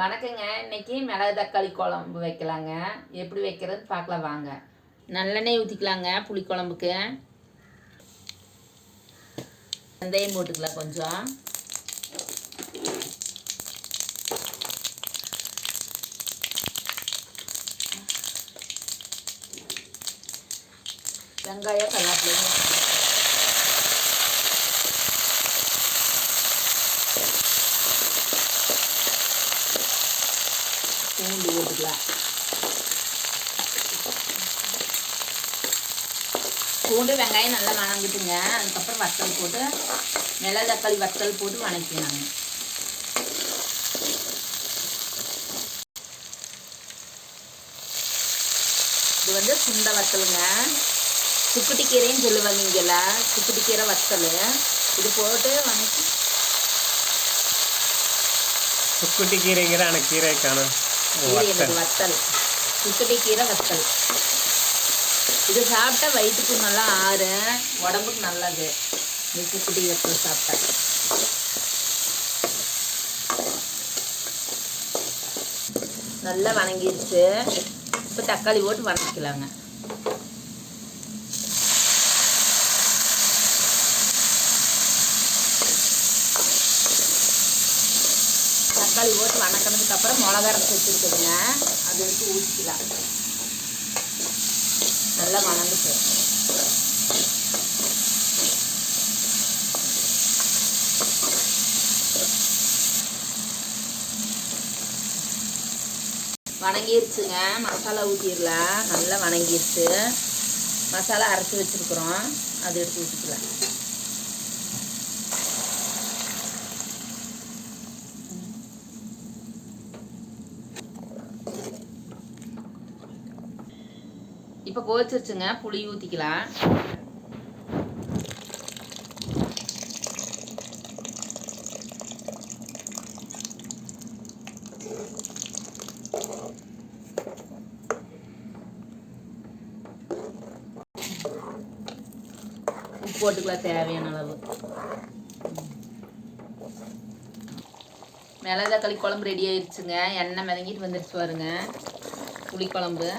வணக்கங்க. இன்னைக்கு மிளகு தக்காளி குழம்பு வைக்கலாங்க. எப்படி வைக்கிறது பார்க்கலாம் வாங்க. நல்லெண்ணெய் ஊற்றிக்கலாங்க புளிக்குழம்புக்கு வெந்தயம் போட்டுக்கலாம் கொஞ்சம். வெங்காயம் கருவேப்பிலையும் பூண்டு போட்டுக்கலாம். பூண்டு வெங்காயம் நல்லா வணங்கிட்டுங்க. அதுக்கப்புறம் வத்தல் போட்டு மிளகு தக்காளி வத்தல் போட்டு வணக்கினாங்க இது வந்து சுண்ட வத்தலுங்க. சுக்குட்டி கீரைன்னு சொல்லுவாங்க இங்கெல்லாம் சுக்குட்டி கீரை வத்தல். இது போட்டு வணக்கி சுக்குட்டி கீரைங்கிற ஆனால் கீரை காணும். கீரை எனக்கு வத்தல். சுத்தடி கீரை வத்தல். இது சாப்பிட்டா வயிற்றுக்கு நல்லா ஆறு உடம்புக்கு நல்லது. இந்த சுக்குட்டி வத்தல் சாப்பிட்டா. நல்லா வணங்கிருச்சு. இப்போ தக்காளி போட்டு வணக்கிக்கலாங்க தக்காளி போட்டு வணக்கினதுக்கு அப்புறம் மிளகா அரைச்சி வச்சுருக்குதுங்க அது எடுத்து ஊற்றிக்கலாம் நல்லா வணங்குச்சு வணங்கிருச்சுங்க. மசாலா ஊற்றிடலாம் நல்லா வணங்கிருச்சு. மசாலா அரைச்சி வச்சுருக்குறோம். அது எடுத்து ஊற்றிக்கலாம் இப்போ கோச்சிருச்சுங்க புளி ஊற்றிக்கலாம் உப்பு போட்டுக்கலாம் தேவையான அளவு. மிளகு தக்காளி குழம்பு ரெடி ஆயிடுச்சுங்க எண்ணெய் மிதங்கிட்டு வந்துருச்சு பாருங்க. புளிக்குழம்பு.